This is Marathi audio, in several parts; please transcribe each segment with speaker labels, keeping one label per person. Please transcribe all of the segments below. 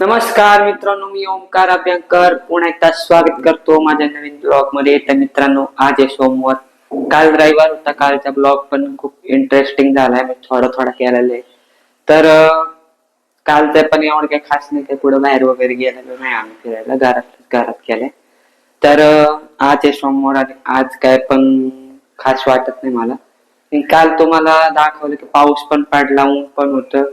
Speaker 1: नमस्कार मित्रांनो मी ओमकार अभ्यंकर. पुन्हा एकदा स्वागत करतो माझ्या नवीन ब्लॉगमध्ये तर मित्रांनो आज आहे सोमवार. काल रविवार होता. कालचा ब्लॉग पण खूप इंटरेस्टिंग झालाय. मी थोडा थोडा केलेला आहे. तर कालचं पण एवढं काही खास नाही. काही पुढे बाहेर वगैरे गेलेलो नाही आम्ही फिरायला. घरात घरात केलंय. तर आज आहे सोमवार आणि आज काय पण खास वाटत नाही मला. काल तुम्हाला दाखवलं की पाऊस पण पडला ऊन पण होतं.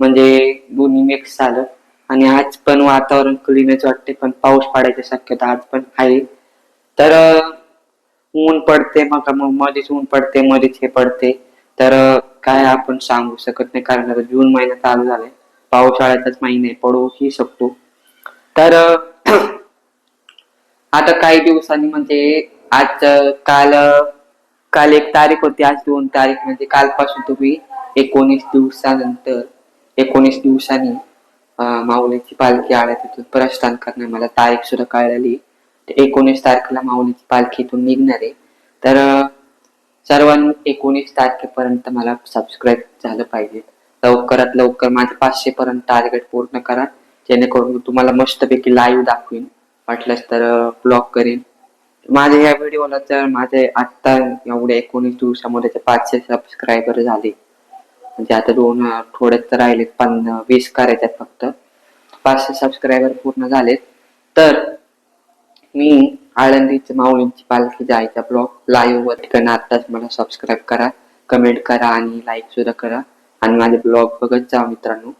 Speaker 1: म्हणजे दोन्ही मिक्स झालं. आणि आज पण वातावरण क्लीनच वाटते पण पाऊस पडायची शक्यता आज पण आहे. तर ऊन पडते मग मग मध्येच ऊन पडते मध्येच हे पडते तर काय आपण सांगू शकत नाही कारण आता जून महिना चालू झालाय. पावसाळ्याचाच महिना पडू पडूही शकतो. तर आता काही दिवसांनी म्हणजे आज काल काल एक तारीख होती आज दोन तारीख म्हणजे कालपासून तुम्ही एकोणीस दिवसानंतर एकोणीस दिवसांनी माऊलीची पालखी आळ्या तिथून प्रस्थान करणार. मला तारीख सुद्धा कळलेली तर एकोणीस तारखेला माऊलीची पालखी इथून निघणार आहे. तर सर्वांनी एकोणीस तारखेपर्यंत मला सबस्क्राईब झालं पाहिजे. लवकरात लवकर माझे पाचशे पर्यंत टार्गेट पूर्ण करा. जेणेकरून तुम्हाला मस्तपैकी लाईव्ह दाखवीन. वाटलंच तर ब्लॉग करेन. माझ्या या व्हिडिओला तर माझे आत्ता एवढे एकोणीस दिवसामध्ये ते पाचशे सबस्क्रायबर झाले. म्हणजे आता दोन थोडेच तर राहिलेत पण वीस करायचे आहेत फक्त. पाचशे सबस्क्रायबर पूर्ण झालेत. तर मी आळंदीची माऊलींची पालखी जायचा ब्लॉग लाईव्ह वर ठिकाणी आत्ताच मला सबस्क्राईब करा कमेंट करा आणि लाईक सुद्धा करा. आणि माझे ब्लॉग बघत जा मित्रांनो.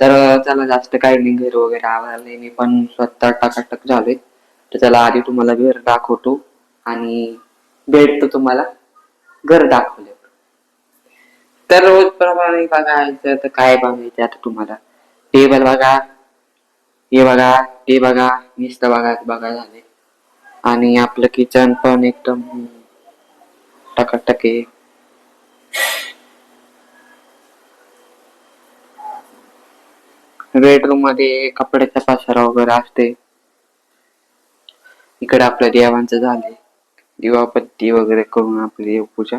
Speaker 1: तर चला जास्त काही नाही घर वगैरे आवडले मी पण स्वतः टाकाटक झालोय. तर चला आधी तुम्हाला घर दाखवतो आणि भेटतो तुम्हाला घर दाखवले तर रोज प्रमाणे बघायचं तर काय बघायचं आता तुम्हाला? टेबल बघा हे बघा ते बघा नुसतं बघा बघा झाले आणि आपलं किचन पण एकदम टकटके. बेडरूममध्ये कपड्याचा पसारा वगैरे असते इकडे आपल्या देवांचं झाले दिवापत्ती वगैरे करून आपली देवपूजा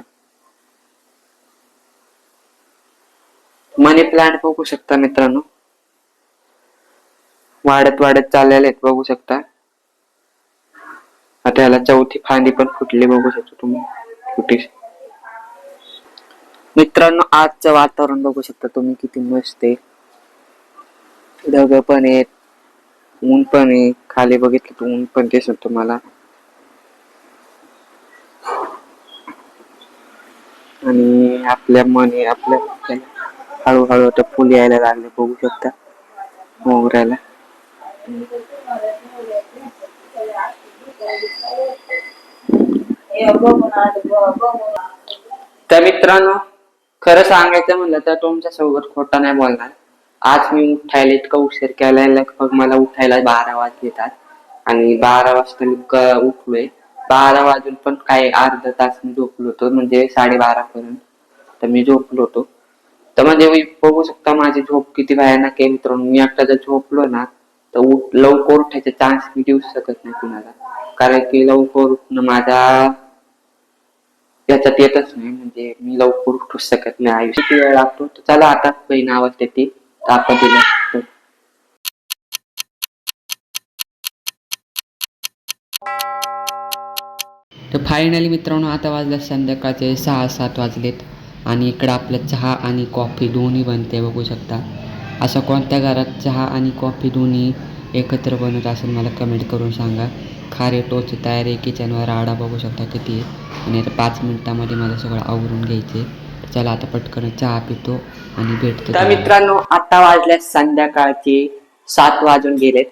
Speaker 1: मनी प्लांट बघू शकता मित्रांनो. वाढत वाढत चाललेले आहेत बघू शकता. आता याला चौथी फांदी पण फुटली बघू शकता तुम्ही. फुटी मित्रांनो आजचं वातावरण बघू शकता तुम्ही किती मस्त आहे. ढग पण आहेत ऊन पण आहे. खाली बघितलं तर ऊन पण दिसत तुम्हाला. आणि आपल्या मने आपल्या हळूहळू आता फुल यायला लागले बघू शकता. मोगऱ्याला. तर मित्रांनो खरं सांगायचं म्हणलं तर तुमच्यासोबत खोटा नाही बोलणार. आज मी उठायला इतका उशीर केलाय लगभग मला उठायला बारा वाजलेतात आणि बारा वाजता मी उठलोय. बारा वाजून पण काय अर्धा तास मी झोपलो होतो म्हणजे साडेबारा पर्यंत. तर मी झोपलो होतो. तर म्हणजे मी बघू शकता माझी झोप किती भयानक आहे मित्रांनो. मी एकटा जर झोपलो ना तर उठ लवकर उठायचा चान्स मी देऊ शकत नाही कुणाला. कारण की लवकर उठणं माझा याच्यात येतच नाही. म्हणजे मी लवकर उठू शकत नाही. आयुष्य किती वेळ लागतो? तर चला आता बहीण आवाज ती तर आपण तर फायनली मित्रांनो आता वाजलं संध्याकाळचे सहा सात वाजलेत. आणि इकडं आपलं चहा आणि कॉफी दोन्ही बनते बघू शकता. असं कोणत्या घरात चहा आणि कॉफी दोन्ही एकत्र बनत असेल मला कमेंट करून सांगा. खारे टोच तयारी किचनवर आडा बघू शकता किती. आहे आणि आता पाच मिनिटामध्ये मला सगळं आवरून घ्यायचे चला आता पटकन चहा पितो. आणि भेटतो तर मित्रांनो आता वाजल्या संध्याकाळचे सात वाजून गेलेत.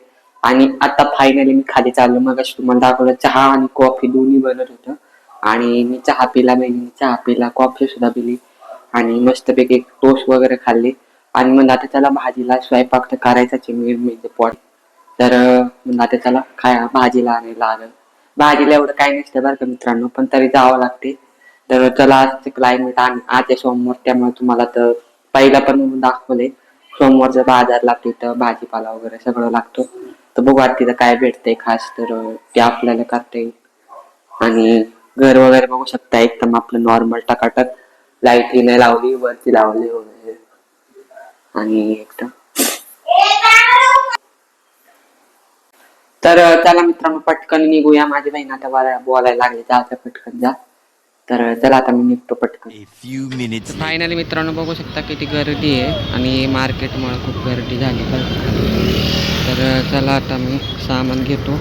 Speaker 1: आणि आता फायनली मी खाली चाललो. मग तुम्हाला दाखवलं चहा आणि कॉफी दोन्ही बनत होतं. आणि मी चहा पिला बहिणी चहा पिला कॉफी सुद्धा पिली. आणि मस्तपैकी टोस्ट वगैरे खाल्ली. आणि मग आता त्याला भाजीला स्वयंपाक तर करायचाच मी म्हणजे पॉट. तर मग आता त्याला काय भाजीला आणायला आलं. भाजीला एवढं काय नसतं बरं का मित्रांनो पण तरी जावं लागते. तर चला आजचे क्लायमेट आणि आज सोमवार त्यामुळे तुम्हाला तर पहिला पण दाखवले सोमवारचा बाजार लागतो इथं भाजीपाला वगैरे सगळं लागतो. तर बघू आता तिथं काय भेटतंय खास तर ते आपल्याला करता येईल. आणि घर वगैरे बघू शकता एकदम आपलं नॉर्मल टकाटक. लाइट नाही लावली वरती लावली वगैरे. आणि एकदम. तर चला मित्रांनो पटकन निघूया. माझी बहीण आता बोलायला लागली जायचं पटकन जा. तर चला आता मी निघतो पटकन. फायनली मित्रांनो बघू शकता किती गर्दी आहे आणि मार्केटमुळे खूप गर्दी झाली. तर चला आता मी सामान घेतो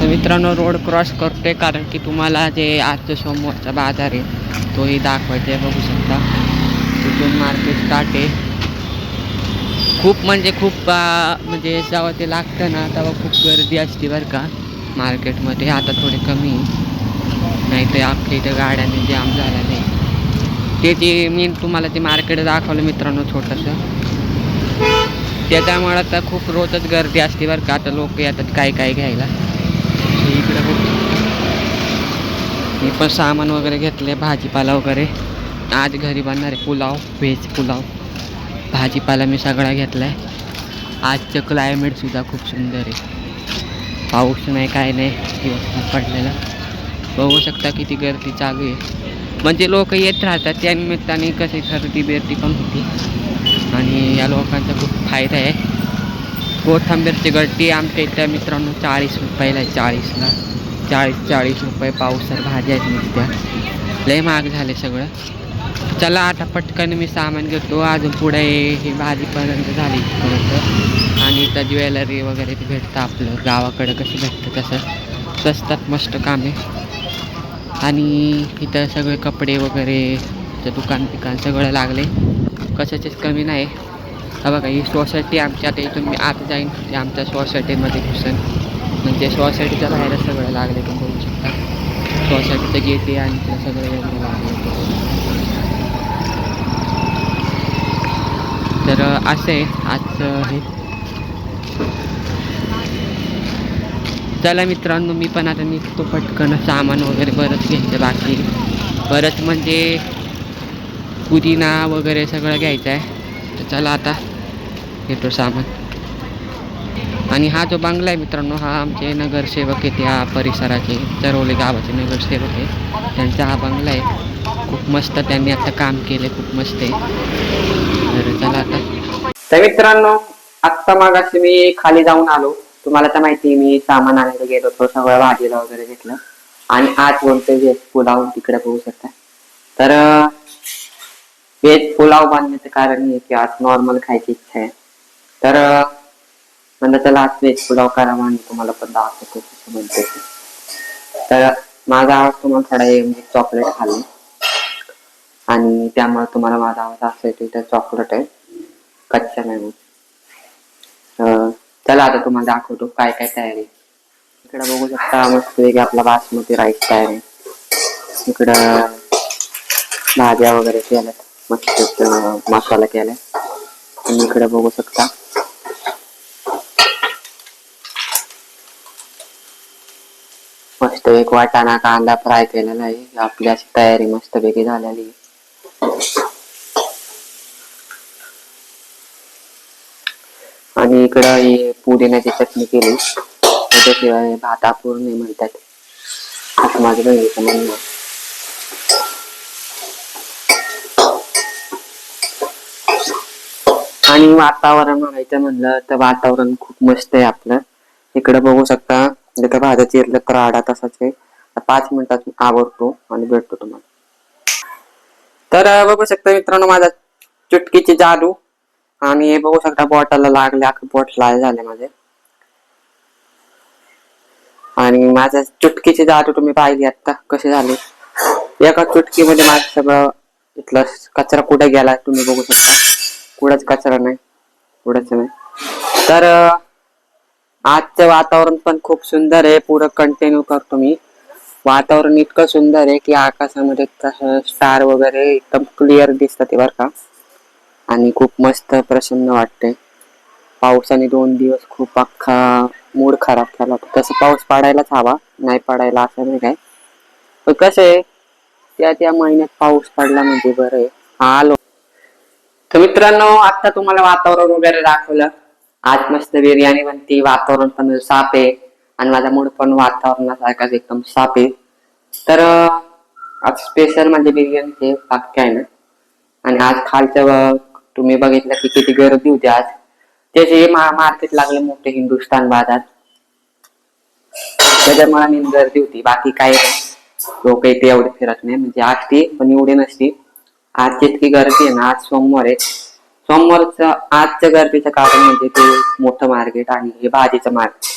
Speaker 1: तर मित्रांनो रोड क्रॉस करतोय कारण की तुम्हाला जे आजचं सोमवारचा बाजार आहे तोही दाखवायचा आहे बघू शकता तिथून मार्केट स्टार्ट आहे खूप म्हणजे खूप म्हणजे जेव्हा ते लागतं ना तेव्हा खूप गर्दी असते बरं का. मार्केटमध्ये आता थोडे कमी नाही तर आपल्या इथं गाड्याने जाम झाला नाही ते जे मी तुम्हाला ते मार्केट दाखवलं मित्रांनो छोटंसं. त्याच्यामुळे आता खूप रोजच गर्दी असते बरं का. आता लोक येतात काय काय घ्यायला. इकडं खूप मी पण सामान वगैरे घेतले भाजीपाला वगैरे. आज घरी बनणार आहे पुलाव व्हेज पुलाव. भाजीपाला मी सगळा घेतला आहे आजचं क्लायमेटसुद्धा खूप सुंदर आहे. पाऊस नाही काय नाही दिवस पडलेला. बघू शकता किती गर्दी चालू आहे. म्हणजे लोक येत राहतात त्या निमित्ताने कशी खरेदी बिर्दी पण होती. आणि या लोकांचा खूप फायदा आहे. कोथंबीरची गड्डी आमच्या इथल्या मित्रांनो चाळीस रुपयाला आहे चाळीसला. चाळीस चाळीस रुपये पावसर भाज्या आहेत नुसत्या. लय महाग झाले सगळं. चला आता पटकन मी सामान घेतो. अजून पुढे ही भाजीपर्यंत झाली इथपर्यंत. आणि इथं ज्वेलरी वगैरे ते भेटतं आपलं. गावाकडं कसं भेटतं तसं. स्वस्तात मस्त कामे आणि इथं सगळे कपडे वगैरे दुकान पिकान सगळं लागले कशाचेच कमी नाही. हा बघा ही सोसायटी आमच्या आता इथून मी आत जाईन. ते आमच्या सोसायटीमध्ये घुसन. म्हणजे सोसायटीच्या बाहेर सगळं लागले तुम्ही बघू शकता. सोसायटीचं गेट आहे आणि सगळं वेगळं लागलं तर असं आहे आजचं हे. चला मित्रांनो मी पण आता निघतो पटकन. सामान वगैरे बरंच घ्यायचं बाकी. बरंच म्हणजे पुदिना वगैरे सगळं घ्यायचं आहे तर चला आता घेतो सामान. आणि हा जो बंगला आहे मित्रांनो हा आमचे नगरसेवक आहेत या परिसराचे चरवले गावाचे नगरसेवक आहे त्यांचा हा बंगला आहे. खूप मस्त त्यांनी आता काम केले खूप मस्त आहे. तर चला आता. तर मित्रांनो आत्ता मागाशी मी खाली जाऊन आलो. तुम्हाला तर माहिती मी सामान आणायला गेलो होतो सगळं भाजीला वगैरे घेतलं. आणि आज बोलतोय व्हेज पुलाव तिकडे बघू शकता. तर व्हेज पुलाव बांधण्याचं कारण हे की आज नॉर्मल खायची इच्छा आहे. तर म्हणलं चला आज व्हेज पुलाव करावा आणि तुम्हाला पण दाखवतो तर माझा आवाज तुम्हाला थोडा म्हणजे चॉकलेट खाल्ले. आणि त्यामुळे तुम्हाला माझा आवड असं तिथे चॉकलेट आहे. कच्चा नाही चला आता तुम्हाला दाखवतो काय काय तयारी इकडं बघू शकता मस्त आपला बासमती राईस तयार आहे. इकडं भाज्या वगैरे केल्यात मस्त मसाला केलाय. तुम्ही इकडे बघू शकता. मस्त एक वाटाणा कांदा फ्राय केलेला आहे. आपली अशी तयारी मस्त पैकी झालेली आहे आणि इकडं हे पुदिन्याची चटणी केली. त्याच्याशिवाय भात अपूर्ण नाही म्हणतात. असं माझं बहिणीचं म्हणणं आणि वातावरण म्हणायचं म्हणलं तर वातावरण खूप मस्त आहे आपलं. इकडं बघू शकता इथं भाज्या चिरलं तर आडा तासाच आहे. पाच मिनिटात मी आणि भेटतो तुम्हाला. तर बघू शकता मित्रांनो माझा चुटकीची जादू. आणि हे बघू शकता बॉटलला लागले अख्खे बॉट लाल झाले माझे. आणि माझ्या चुटकीची जादू तुम्ही पाहिली आता कसे झाले? एका चुटकीमध्ये माझं सगळं इथलं कचरा कुठे गेला तुम्ही बघू शकता. कुठंच कचरा नाही कुठंच नाही. तर आजचं वातावरण पण खूप सुंदर आहे पुढं कंटिन्यू करतो मी. वातावरण इतकं सुंदर आहे की आकाशामध्ये स्टार वगैरे एकदम क्लिअर दिसतात ते बरं का. आणि खूप मस्त प्रसन्न वाटते पावसाने दोन दिवस खूप अख्खा मूड खराब झाला होता तसं पाऊस पडायलाच हवा नाही पडायला असं नाही काय. पण कसं आहे त्या त्या महिन्यात पाऊस पडला म्हणजे बरं आहे. हा आलो. तर मित्रांनो आता तुम्हाला वातावरण वगैरे दाखवलं. आज मस्त बिर्याणी बनती वातावरण पण साप आहे. आणि माझा मूड पण वातावरणासारखाच एकदम साप आहे. तर आज स्पेशल म्हणजे बिर्याणीचे वाक्य आहे ना. आणि आज खालचं तुम्ही बघितलं की किती गर्दी होती आज. त्याचे मार्केट लागले मोठे हिंदुस्थान बाजार त्याच्यामुळे मी गर्दी होती. बाकी काही लोक इथे एवढे फिरत नाही. म्हणजे असते पण एवढी नसती. आज जितकी गर्दी आहे ना आज सोमवार आहे. सोमवारचं आजच्या गर्दीचं कारण म्हणजे ते मोठं मार्केट आणि हे भाजीचं मार्केट.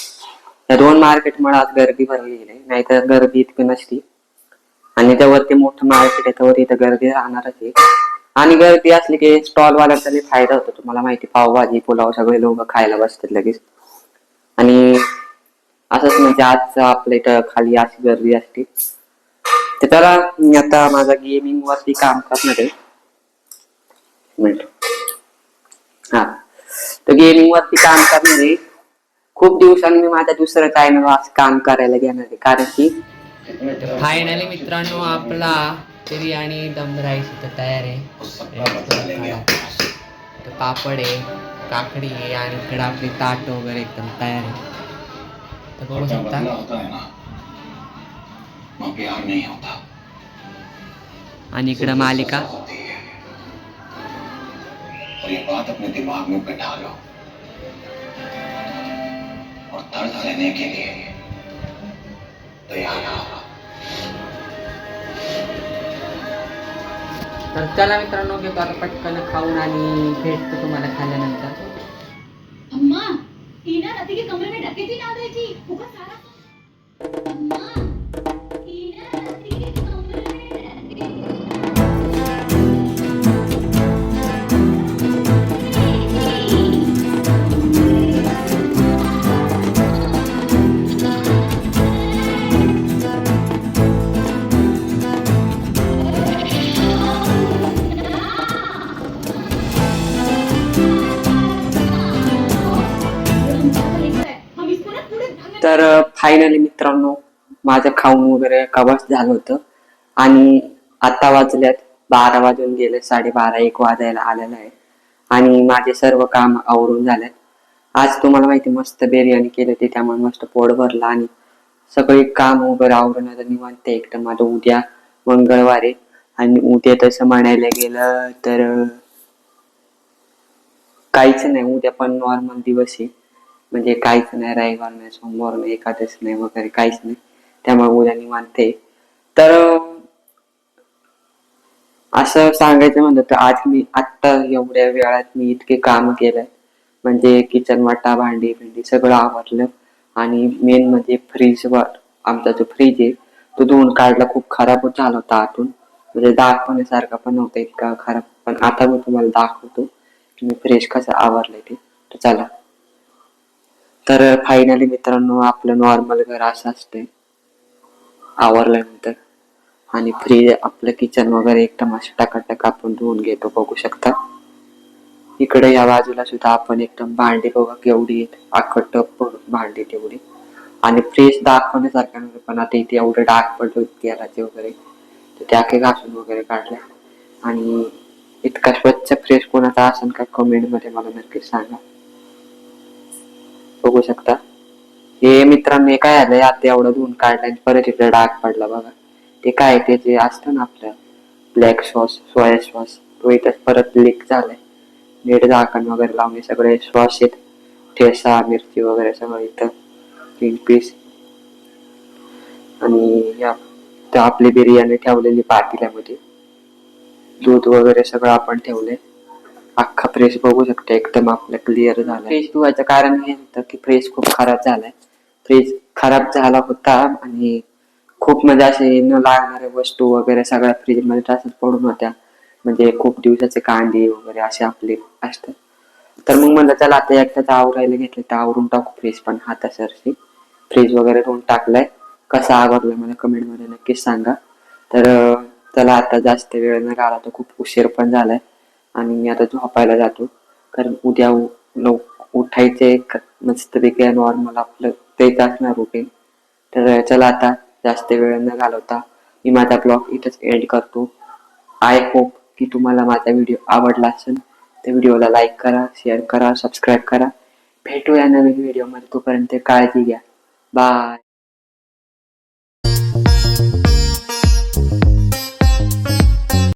Speaker 1: या दोन मार्केटमुळे आज गर्दी भरली नाही नाहीतर गर्दी इतकी नसती. आणि त्यावरती मोठं मार्केट आहे त्यावर इथं गर्दी राहणारच आहे. आणि गर्दी असली की स्टॉल वाल्यांचा फायदा होतो. तुम्हाला माहिती पावभाजी पुलाव सगळे लोक खायला बसतात लगेच. आणि असंच म्हणजे आज आपल्या इथं खाली अशी गर्दी असते. तर त्याला मी आता माझा गेमिंग वरती काम करणार आहे. मिनिट. हा. तर गेमिंग वरती काम करणार आहे. खूप दिवसांनी मी माझ्या दुसऱ्या चॅनल असं काम करायला घेणार आहे. कारण की फायनली मित्रांनो आपला बिर्याणी दम राईस इथं तयार आहे. तर पापड आहे काकडी आहे आणि इकडे आपली ताट वगैरे एकदम तयार आहे. तर बघू शकता. आणि इकडं मालिका.
Speaker 2: और ये बात अपने दिमाग में बिठा लो. और दर्द लेने के लिए तैयार रहो.
Speaker 1: तर चला मित्रांनो घेतो आता पटकन खाऊन आणि भेटतो तुम्हाला खाल्ल्यानंतर फायनली मित्रांनो माझं खाऊन वगैरे कवच झालं होतं. आणि आता वाजल्यात बारा वाजून गेले साडेबारा एक वाजायला आलेलं आहे. आणि माझे सर्व काम आवरून झालेत. आज तुम्हाला माहिती मस्त बिर्याणी केली होती त्यामुळे मस्त पोट भरलं आणि सगळे काम वगैरे आवरून आता निवांत आहे. एकदम माझं उद्या मंगळवारी आणि उद्या तसं म्हणायला गेलं तर काहीच नाही उद्या पण नॉर्मल दिवस आहे. म्हणजे काहीच नाही रविवार नाही सोमवार नाही एकादश नाही वगैरे काहीच नाही. त्यामुळे उद्या निवांते तर असं सांगायचं म्हणलं तर आज मी आत्ता एवढ्या वेळात मी इतके काम केलंय. म्हणजे किचन वाटा भांडी भिंडी सगळं आवरलं. आणि मेन म्हणजे फ्रीज वर आमचा जो फ्रीज आहे तो धुवून काढला खूप खराब झाला होता आतून. म्हणजे दाखवण्यासारखा पण नव्हता इतका खराब. पण आता मी तुम्हाला दाखवतो की मी फ्रीज कसं आवरलंय ते. तर चला. तर फायनली मित्रांनो आपलं नॉर्मल घर असं असतंय. आवरल्यानंतर. आणि फ्रीज आपलं किचन वगैरे एकदम असं टाकाटाक आपण धुवून घेतो बघू शकता. इकडे या बाजूला सुद्धा आपण एकदम भांडी बघा केवढी आहेत. टप भांडी तेवढी आणि फ्रीज दाखवण्यासारखं नव्हतं पण आता इथे एवढं डाग पडलो तेलाचे वगैरे. तर त्या काही घासून वगैरे काढल्या. आणि इतका स्वच्छ फ्रेश कोणाचा असेल का कमेंटमध्ये मला नक्कीच सांगा. बघू शकता. हे मित्रांनो काय आलंय आता एवढं धुवून काढलं परत इकडे डाग पडला बघा. ते काय ते जे असतं ना आपलं ब्लॅक सॉस सोया सॉस तो इथं परत लीक झालाय. नीट झाकण वगैरे लावणे सगळे सॉस आहेत. ठेसा मिरची वगैरे सगळं इथं. तीन पीस आणि या आपली बिर्याणी ठेवलेली पातेल्यामध्ये. दूध वगैरे सगळं आपण ठेवलंय. अख्खा फ्रेश बघू शकता एकदम आपलं क्लिअर झालं फ्रेश धुवायचं कारण हे होतं की फ्रेश खूप खराब झालाय. फ्रेश खराब झाला होता आणि खूप म्हणजे असे न लागणारे वस्तू वगैरे सगळ्या फ्रीजमध्ये तसंच पडून होत्या. म्हणजे खूप दिवसाचे कांदे वगैरे असे आपले असतात. तर मग म्हणलं चला आता एकदाच आवरायला घेतलं तर आवरून टाकू फ्रीज पण हाता सरशी फ्रीज वगैरे धुवून टाकलाय. कसा आवरलाय मला कमेंटमध्ये नक्कीच सांगा. तर चला आता जास्त वेळ न घाला तर खूप उशीर पण झालाय. आणि मी आता झोपायला जातो. कारण उद्या लव उठायचे मस्तपैकी नॉर्मल आपलं तेच असणार रुटीन तर चला आता जास्त वेळ न घालवता मी माझा ब्लॉग इथंच एंड करतो. आय होप की तुम्हाला माझा व्हिडिओ आवडला असेल तर व्हिडिओला लाईक करा शेअर करा सबस्क्राईब करा. भेटूया नवीन व्हिडिओमध्ये तोपर्यंत काळजी घ्या. बाय